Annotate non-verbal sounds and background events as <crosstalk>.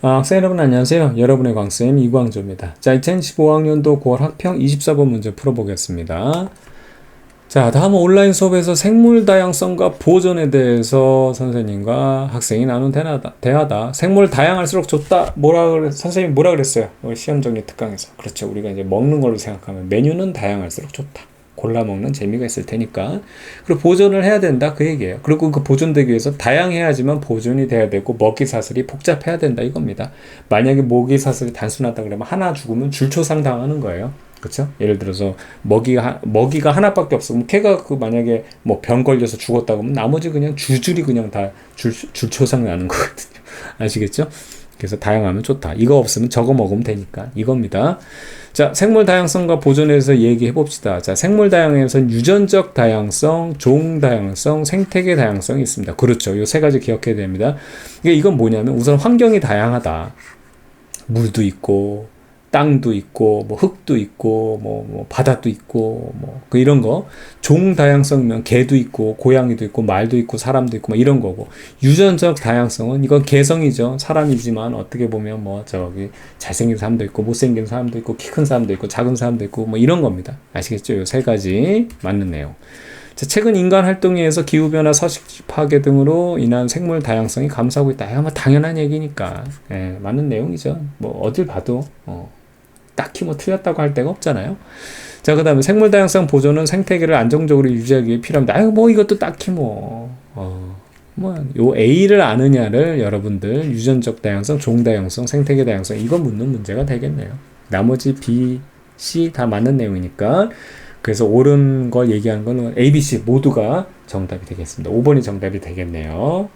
아, 학생 여러분 안녕하세요. 여러분의 광쌤 이광조입니다. 자, 2015학년도 9월 학평 24번 문제 풀어보겠습니다. 자, 다음은 온라인 수업에서 생물 다양성과 보존에 대해서 선생님과 학생이 나눈 대화다. 대화다. 생물 다양할수록 좋다. 뭐라 그래? 선생님 뭐라 그랬어요? 우리 시험 정리 특강에서. 그렇죠. 우리가 이제 먹는 걸로 생각하면 메뉴는 다양할수록 좋다. 골라 먹는 재미가 있을 테니까. 그리고 보존을 해야 된다. 그 얘기예요. 그리고 그 보존되기 위해서 다양해야지만 보존이 돼야 되고 먹이 사슬이 복잡해야 된다 이겁니다. 만약에 먹이 사슬이 단순하다 그러면 하나 죽으면 줄초상 당하는 거예요. 그렇죠? 예를 들어서 먹이가 하- 먹이가 하나밖에 없으면 걔가 그 만약에 뭐 병 걸려서 죽었다 그러면 나머지 그냥 줄줄이 그냥 다 줄 줄초상 나는 <laughs> 거거든요. 아시겠죠? 그래서 다양하면 좋다. 이거 없으면 저거 먹으면 되니까 이겁니다. 자, 생물 다양성과 보존에서 얘기해 봅시다. 자, 생물 다양에서는 유전적 다양성, 종 다양성, 생태계 다양성이 있습니다. 그렇죠. 이세 가지 기억해야 됩니다. 이게 이건 뭐냐면 우선 환경이 다양하다. 물도 있고 땅도 있고 뭐 흙도 있고 뭐, 뭐 바다도 있고 뭐 그 이런 거 종 다양성이면 개도 있고 고양이도 있고 말도 있고 사람도 있고 뭐 이런 거고 유전적 다양성은 이건 개성이죠 사람이지만 어떻게 보면 뭐 저기 잘생긴 사람도 있고 못생긴 사람도 있고 키 큰 사람도 있고 작은 사람도 있고 뭐 이런 겁니다 아시겠죠 요 세 가지 맞는 내용 자, 최근 인간 활동에 의해서 기후변화, 서식지 파괴 등으로 인한 생물 다양성이 감소하고 있다. 이거 뭐 당연한 얘기니까. 예, 맞는 내용이죠. 뭐 어딜 봐도 어, 딱히 뭐 틀렸다고 할 데가 없잖아요. 자, 그 다음에 생물 다양성 보존은 생태계를 안정적으로 유지하기 위해 필요합니다. 아유, 뭐 이것도 딱히 뭐, 어, 뭐, 요 A를 아느냐를 여러분들 유전적 다양성, 종 다양성, 생태계 다양성 이거 묻는 문제가 되겠네요. 나머지 B, C 다 맞는 내용이니까 그래서 옳은 걸 얘기하는 거는 A, B, C 모두가 정답이 되겠습니다. 5번이 정답이 되겠네요.